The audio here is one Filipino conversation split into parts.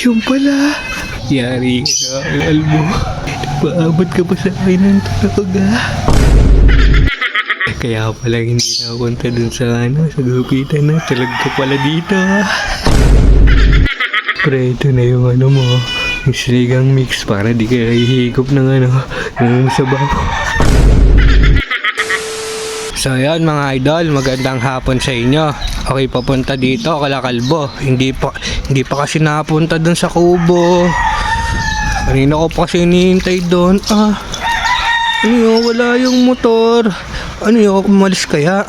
Ayun pala. Yari ka sa aking albo. Paabot ka pa sa akin ng talaga. Kaya pala hindi na ako punta dun sa ano, sa gupitan na. Talag ka pala dito. Pre, ito na yung ano mo. Yung sinigang mix para di ka hihigop ng ano, ng sabaw. So yan mga idol, magandang hapon sa inyo. Okay, papunta dito, Kalakalbo. Hindi pa, hindi pa kasi napunta dun sa Kubo. Kanina ko pa kasi hinihintay doon. Ah, ano yun, wala yung motor. Ano yun, umalis kaya?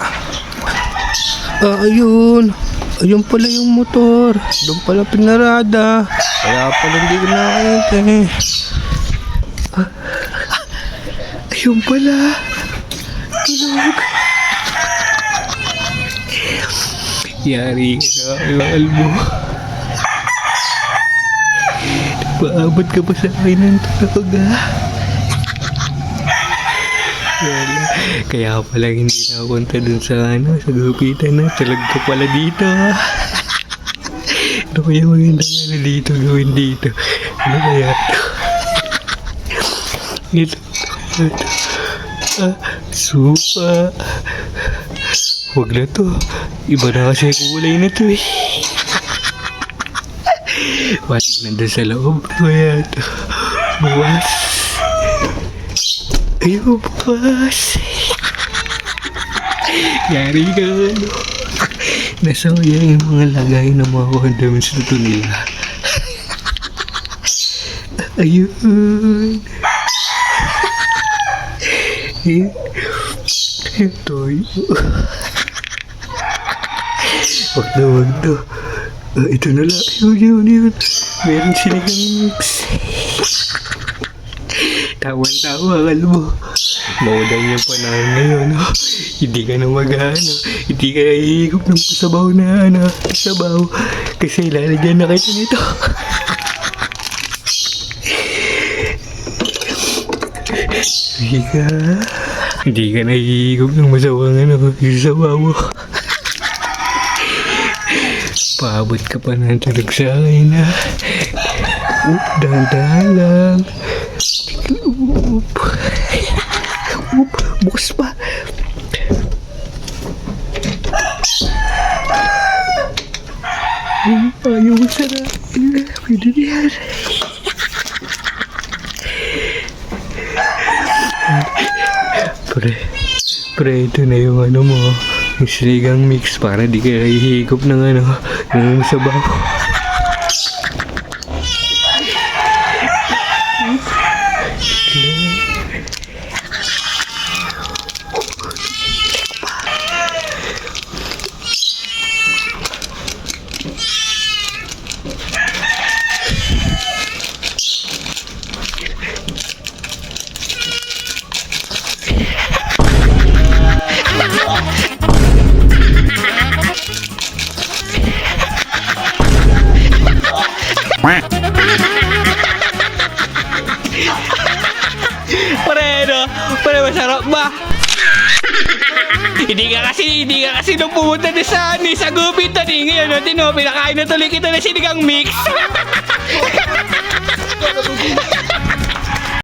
Ah, ayun. Ayun pala yung motor. Doon pala pinarada. Kaya pala hindi ko nakakita eh. Ah, ayun pala. Tulog. Yari ka sa aking albo. Paabot ka pa sa akin ng talaga. Wala. Kaya pala hindi na ako punta dun sa ano, sa gupitan na. Talag ka pala dito. Ano kaya magandang ano dito, gawin dito? Ano kaya ito? Ito. ito. Ah, supa. Huwag na to. Iba na kasi kulay na to eh. Batik nandun sa loob. Kaya ito. Buwas. Ayaw, buwas. Yari ka, ano. Nasa kaya yung mga lagay ng mga condiments na to nila. Ayun. Eh, ito yun. Wag na, wag na. Ah, ito na lang. Yun, yun, yun. Meron sinigang mix. Tawan-tawa, alam mo. Maulan yung panahon ngayon, no? Hindi ka na mag-ano. Hindi ka na hihigop ng sabaw na, ano, sabaw. Kasi lalagyan na kita nito. Hindi ka. Hindi ka na hihigop ng masawang, ano, sabaw. Paabot ka pa ng tulog sa akin, ha? Oop, dahan-dahan lang. Oop. Oop, bukas pa. Ay, ayaw mo sarap. Pwede na yan. Pre, pre, ito na yung ano mo. Yung sinigang mix para di ka hihigop ng ano, ng sabaw. Pare, no? Pare, masarap ba? hindi ka kasi, hindi ka kasi nung pumunta na sa, ni, sa gupit na di ngayon, no? Tino, pinakain na tuloy kita na sinigang mix.